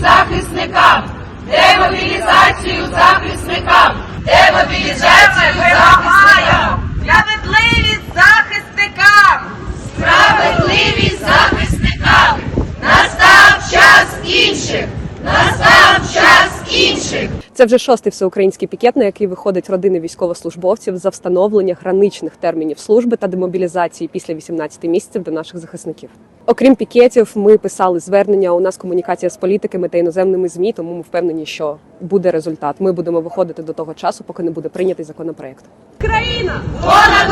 захисникам! Демобілізацію захисникам! Демобілізацію захисникам! Справедливість захисникам! Справедливість захисникам! Настав час інших! Настав! Це вже шостий всеукраїнський пікет, на який виходить родини військовослужбовців за встановлення граничних термінів служби та демобілізації після 18 місяців до наших захисників. Окрім пікетів, ми писали звернення. У нас комунікація з політиками та іноземними змі, тому ми впевнені, що буде результат. Ми будемо виходити до того часу, поки не буде прийнятий законопроект. Країна! Понад